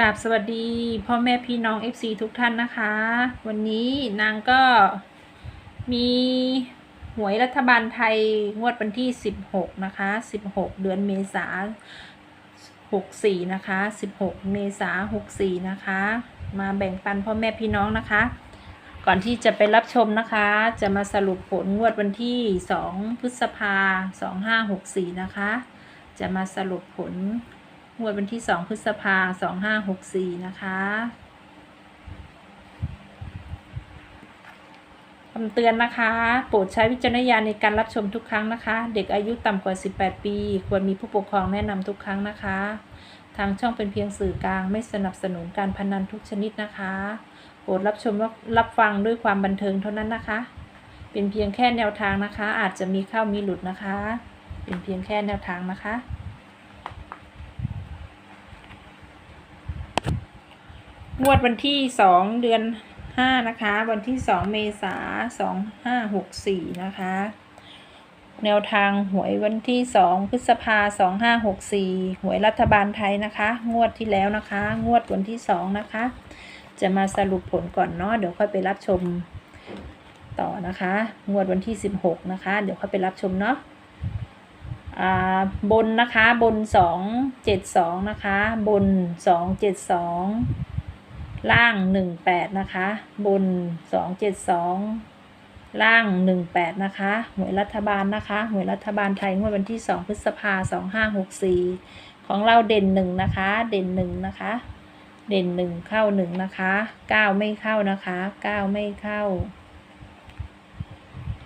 กราบสวัสดีพ่อแม่พี่น้อง FC ทุกท่านนะคะ วันนี้นางก็มีหวยรัฐบาลไทยงวดวันที่ 16 นะคะ 16 เดือนเมษา64 นะคะ 16 เมษา64 นะคะ มาแบ่งปันพ่อแม่พี่น้องนะคะ ก่อนที่จะไปรับชมนะคะ จะมาสรุปผลงวดวันที่ 2 พฤษภา2564 นะคะ จะมาสรุปผล งวดวันที่ 2 พฤษภา2564นะคะคำเตือนนะคะ โปรดใช้วิจารณญาณในการรับชมทุกครั้งนะคะ เด็กอายุต่ำกว่า 18 ปี ควรมีผู้ปกครองแนะนำทุกครั้งนะคะ ทางช่องเป็นเพียงสื่อกลางไม่สนับสนุนการพนันทุกชนิดนะคะ โปรดรับชมและรับฟังด้วยความบันเทิงเท่านั้นนะคะ เป็นเพียงแค่แนวทางนะคะ อาจจะมีเข้ามีหลุดนะคะ เป็นเพียงแค่แนวทางนะคะ งวดวันที่สองเดือนห้านะคะ วันที่สองเมษาสองห้าหกสี่นะคะ แนวทางหวยวันที่สองพฤษภาสองห้าหกสี่หวยรัฐบาลไทยนะคะ งวดที่แล้วนะคะ งวดวันที่สองนะคะ จะมาสรุปผลก่อนเนาะเดี๋ยวค่อยไปรับชมต่อนะคะ งวดวันที่สิบหกนะคะ เดี๋ยวค่อยไปรับชมเนาะอ่าบนนะคะบนสองเจ็ดสองนะคะ บนสองเจ็ดสอง ล่างหนึ่งแปดนะคะ บนสองเจ็ดสองล่างหนึ่งแปดนะคะหวยรัฐบาลนะคะหวยรัฐบาลไทยงวดวันที่สองพฤษภาสองห้าหกสี่ของเราเด่นหนึ่งนะคะ เด่นหนึ่งนะคะ เด่นหนึ่งเข้าหนึ่งนะคะเก้าไม่เข้านะคะเก้าไม่เข้า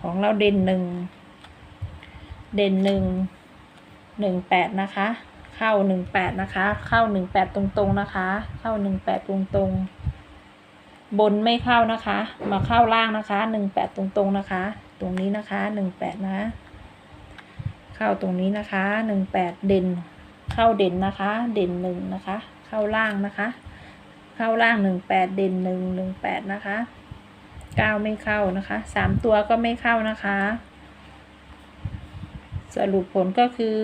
ของเราเด่นหนึ่งเด่นหนึ่งหนึ่งแปดนะคะ เข้าหนึ่งแปดนะคะ เข้าหนึ่งแปดตรงๆนะคะ เข้าหนึ่งแปดตรงๆ บนไม่เข้านะคะ มาเข้าล่างนะคะหนึ่งแปดตรงๆนะคะ ตรงนี้นะคะหนึ่งแปดนะ เข้าตรงนี้นะคะหนึ่งแปดเด่น เข้าเด่นนะคะ เด่นหนึ่งนะคะ เข้าล่างนะคะ เข้าล่างหนึ่งแปดเด่นหนึ่งหนึ่งแปดนะคะเก้าไม่เข้านะคะสามตัวก็ไม่เข้านะคะ สรุปผลก็คือ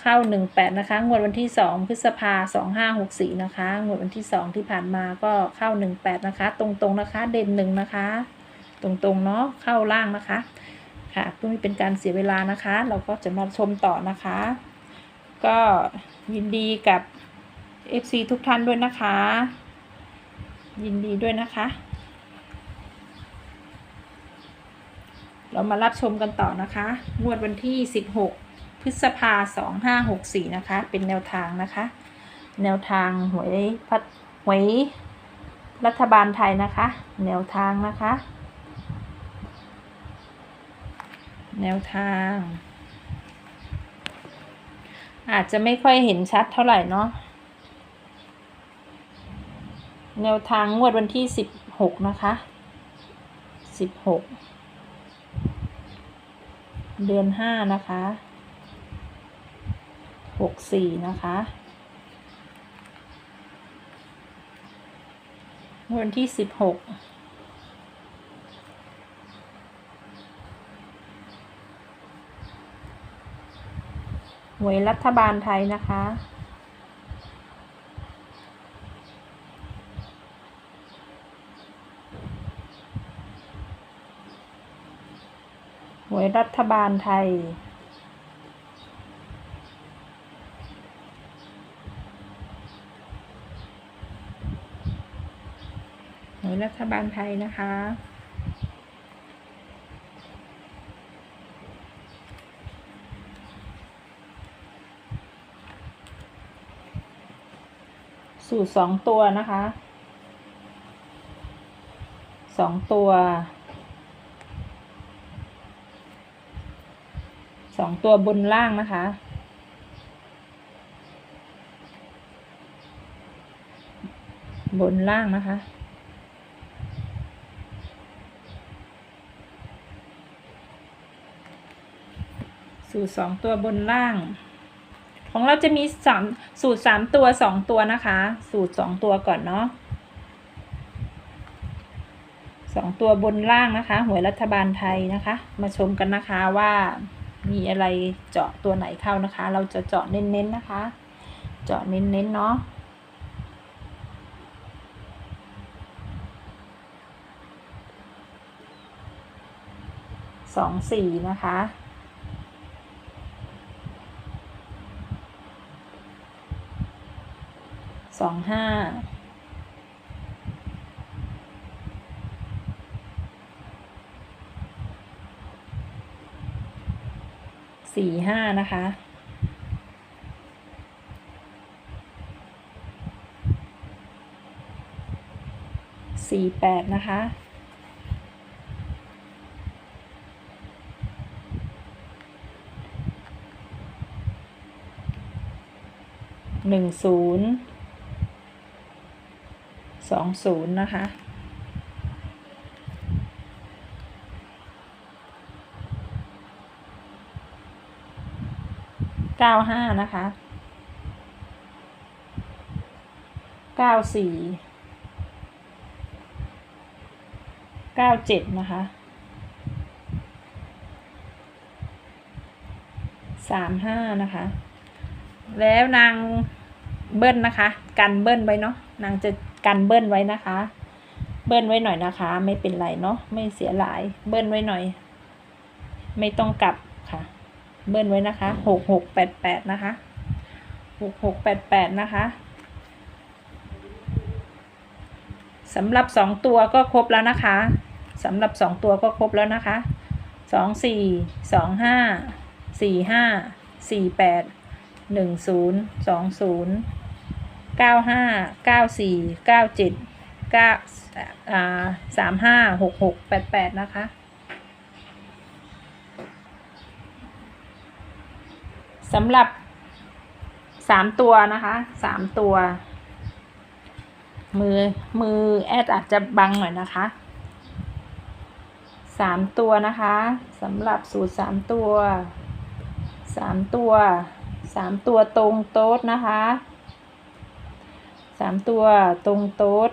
เข้า 18 นะคะ งวดวันที่ 2 พฤษภา 2564 นะคะ งวดวันที่ 2 ที่ผ่านมาก็เข้า 18 นะคะ ตรงๆนะคะ เด่นหนึ่งนะคะ ตรงๆเนาะ เข้าล่างนะคะ ค่ะเพื่อไม่เป็นการเสียเวลานะคะ เราก็จะมาชมต่อนะคะ ก็ยินดีกับ FC ทุกท่านด้วยนะคะ ยินดีด้วยนะคะ เรามารับชมกันต่อนะคะ งวดวันที่ 16 พฤษภา2564นะคะ เป็นแนวทางนะคะ แนวทางหวยพัดหวยรัฐบาลไทยนะคะ แนวทางนะคะ แนวทาง อาจจะไม่ค่อยเห็นชัดเท่าไหร่เนาะแนวทางงวดวันที่16นะคะ16เดือนห้านะคะ หกสี่นะคะ วันที่สิบหกหวยรัฐบาลไทยนะคะหวยรัฐบาลไทย หวยรัฐบาลไทยนะคะ สูตรสองตัวนะคะสองตัวสองตัวบนล่างนะคะ บนล่างนะคะ สูตรสองตัวบนล่าง ของเราจะมีสามสูตรสามตัวสองตัวนะคะ สูตรสองตัวก่อนเนาะสองตัวบนล่างนะคะหวยรัฐบาลไทยนะคะ มาชมกันนะคะว่ามีอะไรเจาะตัวไหนเข้านะคะ เราจะเจาะเน้นๆนะคะ เจาะเน้นๆเนาะสองสี่นะคะ ห้าสี่ห้านะคะ สี่แปดนะคะ หนึ่งศูนย์ สองศูนย์นะคะ เก้าห้านะคะ เก้าสี่ เก้าเจ็ดนะคะ สามห้านะคะ แล้วนางเบิ้ลนะคะ กันเบิ้ลไว้เนาะนางจะ กันเบิ้ลไว้นะคะ เบิ้ลไว้หน่อยนะคะ ไม่เป็นไรเนาะไม่เสียหลาย เบิ้ลไว้หน่อย ไม่ต้องกลับค่ะ เบิ้ลไว้นะคะหกหกแปดแปดนะคะหกหกแปดแปดนะคะสำหรับสองตัวก็ครบแล้วนะคะสำหรับสองตัวก็ครบแล้วนะคะสองสี่สองห้าสี่ห้าสี่แปดหนึ่งศูนย์สองศูนย์ เก้าห้าเก้าสี่เก้าเจ็ดเก้าสามห้าหกหกแปดแปดนะคะ สำหรับสามตัวนะคะสามตัว มือมือแอดอาจจะบังหน่อยนะคะสามตัวนะคะสำหรับสูตรสามตัวสามตัวสามตัวตรงโต๊ดนะคะ สามตัวตรงโต๊ด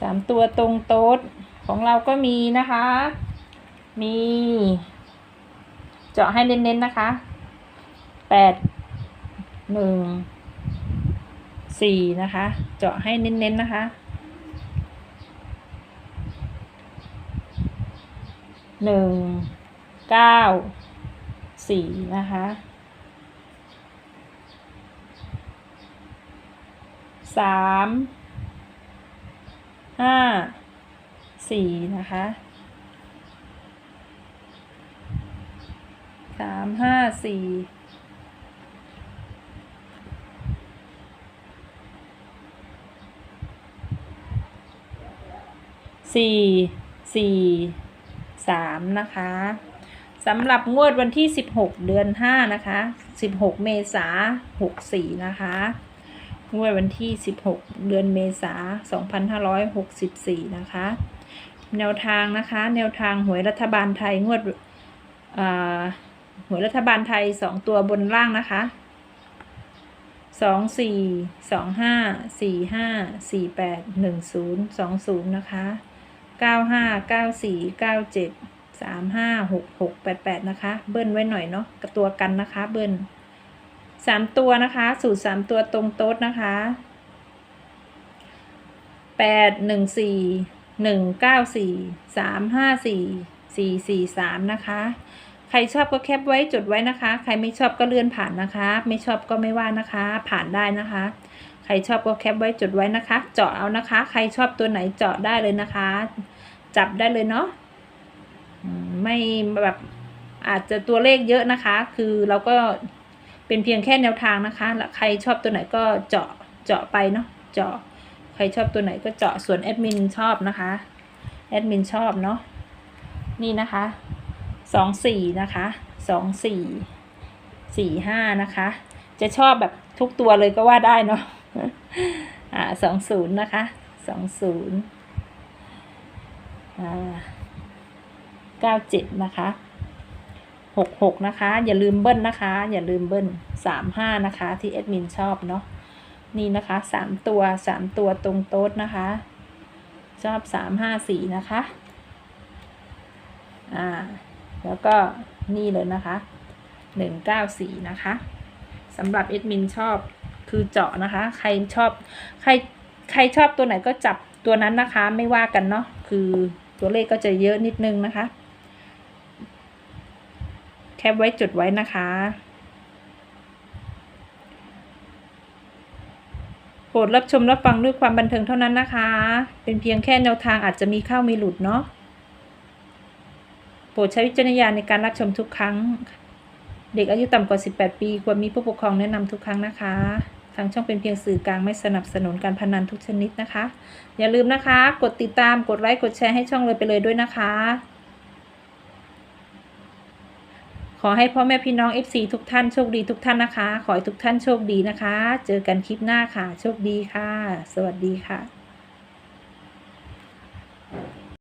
สามตัวตรงโต๊ดของเราก็มีนะคะ มี เจาะให้เน้นๆนะคะแปดหนึ่งสี่นะคะ เจาะให้เน้นๆนะคะหนึ่งเก้าสี่นะคะ สามห้าสี่นะคะสามห้าสี่สี่สี่สามนะคะสำหรับงวดวันที่16เดือน5นะคะ16เมษา64นะคะ งวดวันที่ 16 เดือนเมษา2564 นะคะ แนวทางนะคะ แนวทางหวยรัฐบาลไทยงวดหวยรัฐบาลไทย 2 ตัวบนล่างนะคะสองสี่สองห้าสี่ห้าสี่แปดหนึ่งศูนย์สองศูนย์นะคะเก้าห้าเก้าสี่เก้าเจ็ดสามห้าหกหกแปดแปดนะคะ เบิ้ลไว้หน่อยเนาะกับตัวกันนะคะ เบิ้ล สามตัวนะคะ สูตรสามตัวตรงโต๊ดนะคะแปดหนึ่งสี่หนึ่งเก้าสี่สามห้าสี่สี่สี่สามนะคะ ใครชอบก็แคปไว้จดไว้นะคะ ใครไม่ชอบก็เลื่อนผ่านนะคะ ไม่ชอบก็ไม่ว่านะคะ ผ่านได้นะคะ ใครชอบก็แคปไว้จดไว้นะคะ เจาะเอานะคะ ใครชอบตัวไหนเจาะได้เลยนะคะ จับได้เลยเนาะไม่แบบอาจจะตัวเลขเยอะนะคะ คือเราก็ เป็นเพียงแค่แนวทางนะคะแล้วใครชอบตัวไหนก็เจาะเจาะไปเนาะเจาะใครชอบตัวไหนก็เจาะส่วนแอดมินชอบนะคะแอดมินชอบเนาะนี่นะคะสองสี่นะคะสองสี่สี่ห้านะคะ จะชอบแบบทุกตัวเลยก็ว่าได้เนาะอ่าสองศูนย์นะคะสองศูนย์อ่าเก้าเจ็ดนะคะ หกหกนะคะ อย่าลืมเบิ้ลนะคะ อย่าลืมเบิ้ลสามห้านะคะ ที่แอดมินชอบเนาะนี่นะคะสามตัวสามตัวตรงโต๊ดนะคะ ชอบสามห้าสี่นะคะอ่าแล้วก็นี่เลยนะคะหนึ่งเก้าสี่นะคะสำหรับเอดมินชอบคือเจาะนะคะ ใครชอบใครใครชอบตัวไหนก็จับตัวนั้นนะคะไม่ว่ากันเนาะคือตัวเลขก็จะเยอะนิดนึงนะคะ แคปไว้จดไว้นะคะ โปรดรับชมรับฟังด้วยความบันเทิงเท่านั้นนะคะ เป็นเพียงแค่แนวทางอาจจะมีเข้ามีหลุดเนาะ โปรดใช้วิจารณญาณในการรับชมทุกครั้ง เด็กอายุต่ำกว่า 18 ปีควรมีผู้ปกครองแนะนำทุกครั้งนะคะทางช่องเป็นเพียงสื่อกลางไม่สนับสนุนการพนันทุกชนิดนะคะ อย่าลืมนะคะ กดติดตามกดไลค์กดแชร์ให้ช่องเลยไปเลยด้วยนะคะ ข อให้พ่อแม่พี่น้อง FC ทุกท่านโชคดีทุกท่านนะคะ ขอให้ทุกท่านโชคดีนะคะ เจอกันคลิปหน้าค่ะ โชคดีค่ะ สวัสดีค่ะ